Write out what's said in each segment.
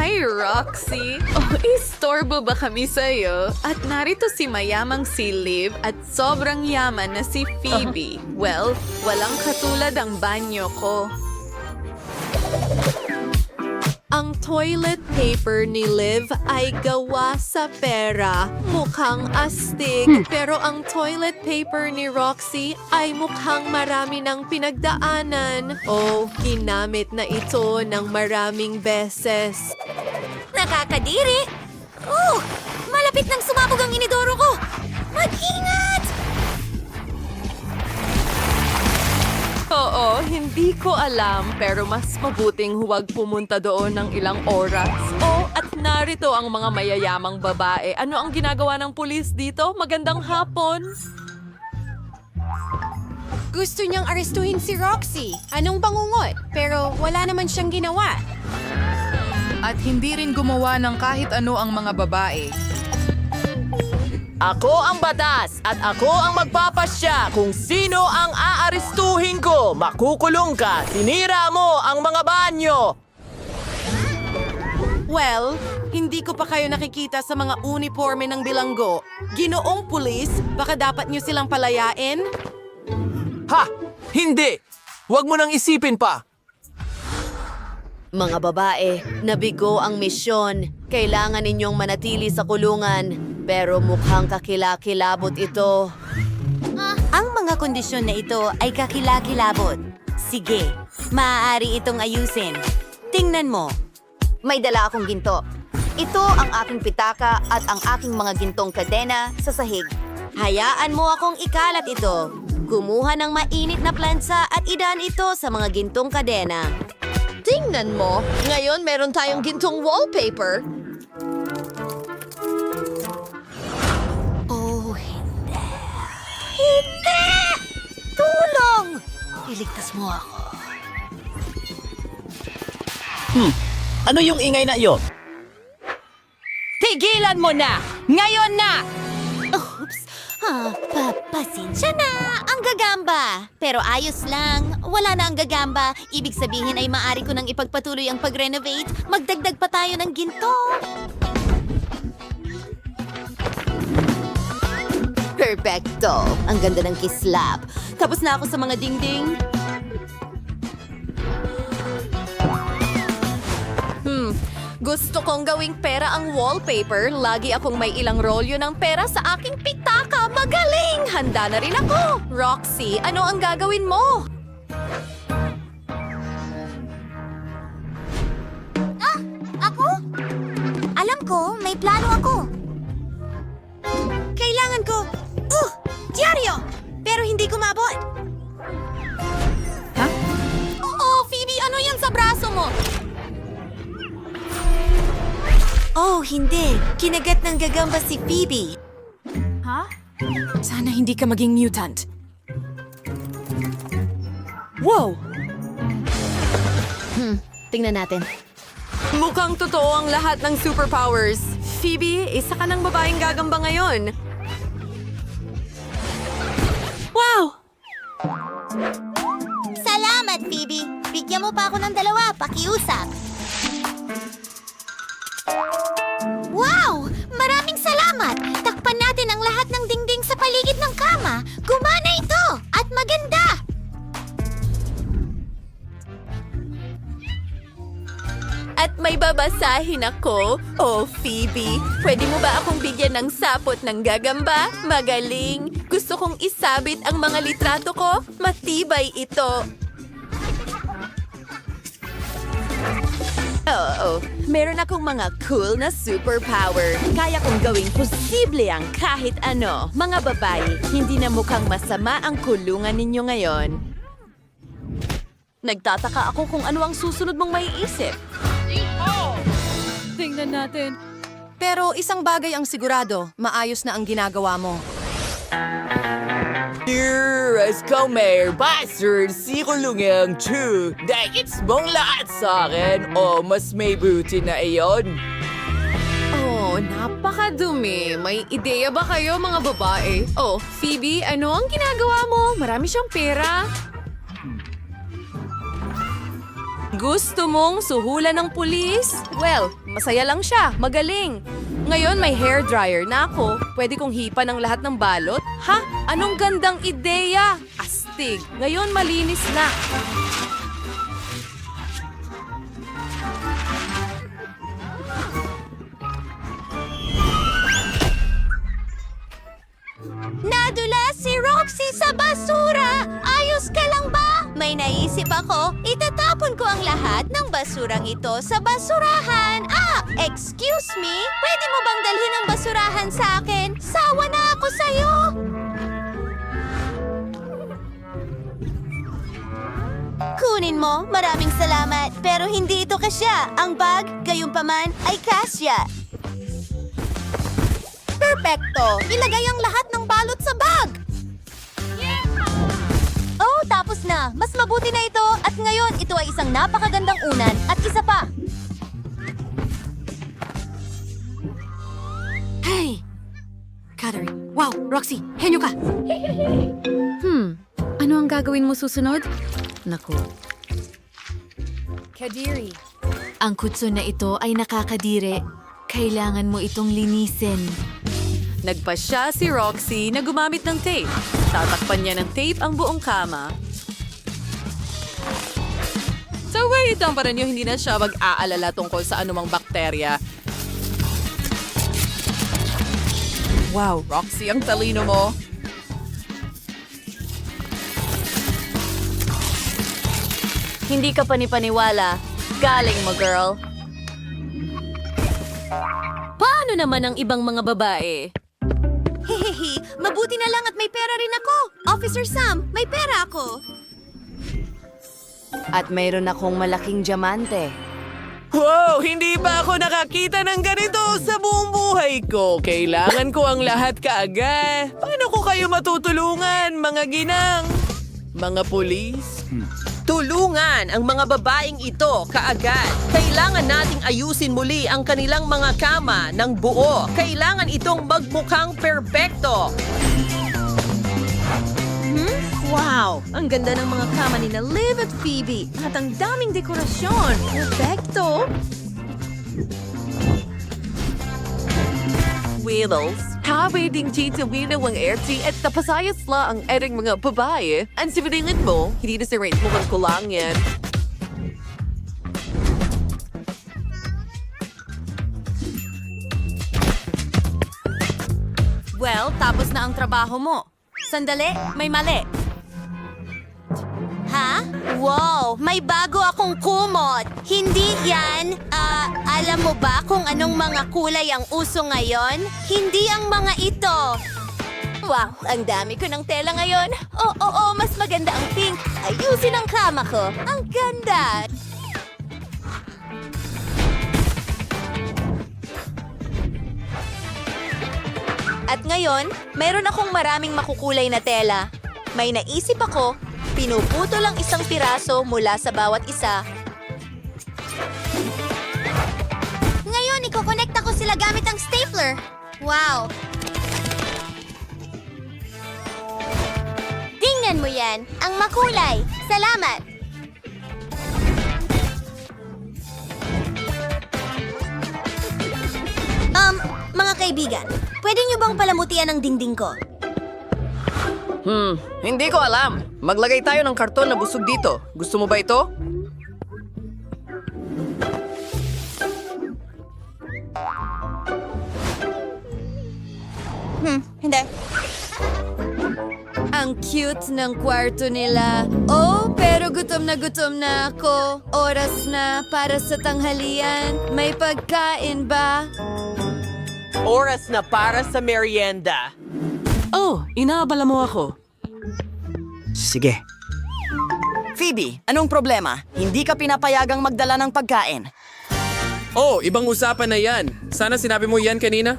Hi, Roxy! Oh, istorbo ba kami sa'yo? At narito si mayamang si Liv at sobrang yaman na si Phoebe. Well, walang katulad ang banyo ko. Ang toilet paper ni Liv ay gawa sa pera. Mukhang astig. Pero ang toilet paper ni Roxy ay mukhang marami ng pinagdaanan. Oh, ginamit na ito ng maraming beses. Nakakadiri! Oh! Malapit nang sumabog ang inidoro ko! Mag-ingat! Oo, hindi ko alam pero mas mabuting huwag pumunta doon ng ilang oras. Oh, at narito ang mga mayayamang babae. Ano ang ginagawa ng pulis dito? Magandang hapon. Gusto niyang arestuhin si Roxy. Anong bangungot? Pero wala naman siyang ginawa. At hindi rin gumawa ng kahit ano ang mga babae. Ako ang batas at ako ang magpapasya kung sino ang aarestuhin ko. Makukulong ka. Sinira mo ang mga banyo. Well, hindi ko pa kayo nakikita sa mga uniforme ng bilanggo. Ginoong pulis, baka dapat nyo silang palayain? Ha! Hindi! Huwag mo nang isipin pa. Mga babae, nabigo ang misyon. Kailangan ninyong manatili sa kulungan. Pero mukhang kakilakilabot ito. ang mga kondisyon na ito ay kakilakilabot. Sige, maaari itong ayusin. Tingnan mo. May dala akong ginto. Ito ang aking pitaka at ang aking mga gintong kadena sa sahig. Hayaan mo akong ikalat ito. Kumuha ng mainit na plansa at idaan ito sa mga gintong kadena. Tingnan mo, ngayon meron tayong gintong wallpaper. Iligtas mo ako. Ano yung ingay na iyon? Tigilan mo na! Ngayon na! Oops! Ah, pa pasensya na! Ang gagamba! Pero ayos lang. Wala na ang gagamba. Ibig sabihin ay maari ko nang ipagpatuloy ang pag-renovate. Magdagdag pa tayo ng ginto. Perfecto! Ang ganda ng kislap. Tapos na ako sa mga dingding. Hmm, gusto kong gawing pera ang wallpaper. Lagi akong may ilang rolyo ng pera sa aking pitaka. Magaling! Handa na rin ako. Roxy, ano ang gagawin mo? Ako? Alam ko, may plano ako. Kailangan ko... Uh! Diaryo! Pero hindi ko Oh, hindi. Kinagat ng gagamba si Phoebe. Sana hindi ka maging mutant. Wow! Tingnan natin. Mukhang totoo ang lahat ng superpowers. Phoebe, isa ka ng babaeng gagamba ngayon. Wow! Salamat, Phoebe. Bigyan mo pa ako ng dalawa, pakiusap. Takpan natin ang lahat ng dingding sa paligid ng kama. Gumana ito! At maganda! At may babasahin ako. Oh, Phoebe, pwede mo ba akong bigyan ng sapot ng gagamba? Magaling. Gusto kong isabit ang mga litrato ko. Matibay ito. Oo, meron akong mga cool na superpower. Kaya kong gawing posible ang kahit ano. Mga babae, hindi na mukhang masama ang kulungan ninyo ngayon. Nagtataka ako kung ano ang susunod mong maiisip. Tingnan natin. Pero isang bagay ang sigurado, maayos na ang ginagawa mo. Comer, bastard, si kulungang true. Dahil mong lahat sa akin, o mas may buti na iyon. Oh, napakadumi. May ideya ba kayo, mga babae? Oh, Phoebe, ano ang ginagawa mo? Marami siyang pera. Gusto mong suhulan ng pulis? Well, masaya lang siya. Magaling. Ngayon may hair dryer na ako. Pwede kong hipa ng lahat ng balot? Ha? Anong gandang ideya? Astig. Ngayon malinis na. Nadula si Roxy sa basura! Ayos ka lang ba? May naisip ako, itatapon ko ang lahat ng basurang ito sa basurahan. Ah, excuse me? Pwede mo bang dalhin ang basurahan sa akin? Sawa na ako sa'yo! Kunin mo, maraming salamat. Pero hindi ito kasya. Ang bag, gayunpaman, ay kasya. Perfecto! Ilagay ang lahat ng balot sa bag! Na! Mas mabuti na ito at ngayon ito ay isang napakagandang unan at isa pa. Hey! Catherine. Wow, Roxy, henyo ka! hmm, ano ang gagawin mo susunod? Naku. Kadiri. Ang kutso na ito ay nakakadire. Kailangan mo itong linisin. Nagpasya si Roxy na gumamit ng tape. Tatakpan niya ng tape ang buong kama. So wait lang pa rin yung hindi na siya mag-aalala tungkol sa anumang bakterya. Wow, Roxy, ang talino mo. Hindi ka panipaniwala. Galing mo, girl. Paano naman ang ibang mga babae? Hehehe, mabuti na lang at may pera rin ako. Officer Sam, may pera ako. At mayroon akong malaking diamante. Wow! Hindi pa ako nakakita ng ganito sa buong buhay ko. Kailangan ko ang lahat kaagad. Paano ko kayo matutulungan, mga ginang? Mga pulis? Tulungan ang mga babaeng ito kaagad. Kailangan nating ayusin muli ang kanilang mga kama ng buo. Kailangan itong magmukhang perpekto. Wow! Ang ganda ng mga kama ni na Liv at Phoebe. At ang daming dekorasyon. Perfecto! Wiggles. Habi ding Tito Wino ang RT at tapasayas la ang eding mga babae. Ang sibilingin mo, hindi na si rate mo kung kulang yan. Well, tapos na ang trabaho mo. Sandali, may mali. Wow, may bago akong kumot. Hindi yan. Ah, alam mo ba kung anong mga kulay ang uso ngayon? Hindi ang mga ito. Wow, ang dami ko ng tela ngayon. Oo, oo, mas maganda ang pink. Ayusin ang kama ko. Ang ganda. At ngayon, mayroon akong maraming makukulay na tela. May naisip ako, pinuputo lang isang piraso mula sa bawat isa. Ngayon, ikokonekta ko sila gamit ang stapler. Wow! Tingnan mo yan, ang makulay. Salamat! Um, mga kaibigan, pwede niyo bang palamutian ang dingding ko? Hmm, hindi ko alam. Maglagay tayo ng karton na busog dito. Gusto mo ba ito? Hindi. Ang cute ng kwarto nila. Oh, pero gutom na gutom na ako. Oras na para sa tanghalian. May pagkain ba? Oras na para sa merienda. Oh, inaabala mo ako. Sige. Phoebe, anong problema? Hindi ka pinapayagang magdala ng pagkain. Oh, ibang usapan na yan. Sana sinabi mo yan kanina.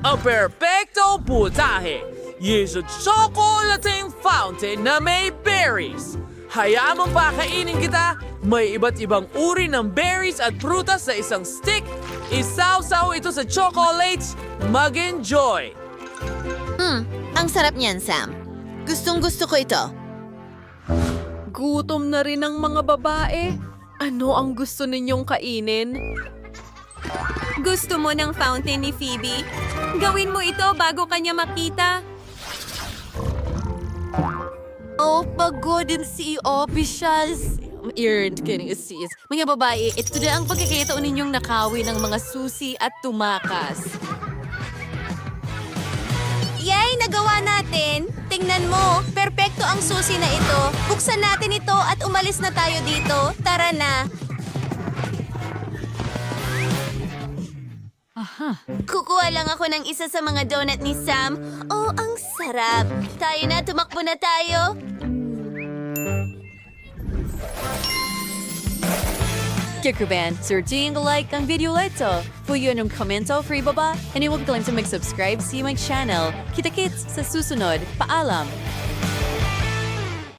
Ang perfecto putahe is a chocolating fountain na may berries. Hayaan mong pakainin kita, may iba't ibang uri ng berries at prutas sa isang stick. Isaw-saw ito sa chocolates, mag-enjoy! Ang sarap niyan, Sam. Gustong gusto ko ito. Gutom na rin ang mga babae. Ano ang gusto ninyong kainin? Gusto mo ng fountain ni Phoebe? Gawin mo ito bago kanya makita. Oh, pagod din si officials. Earned kidding sis. Mga babae, ito na ang pagkakitaon ninyong nakawi ng mga susi at tumakas. Yay! Nagawa natin! Tingnan mo, perpekto ang susi na ito. Buksan natin ito at umalis na tayo dito. Tara na! Kukuha lang ako ng isa sa mga donut ni Sam. Oh, ang sarap. Tayo na, tumakbo na tayo. Kikuban, searching like ang video ito. Puyo ng komento free baba, and huwag kalimutang mag-subscribe sa my channel. Kita-kits sa susunod. Paalam!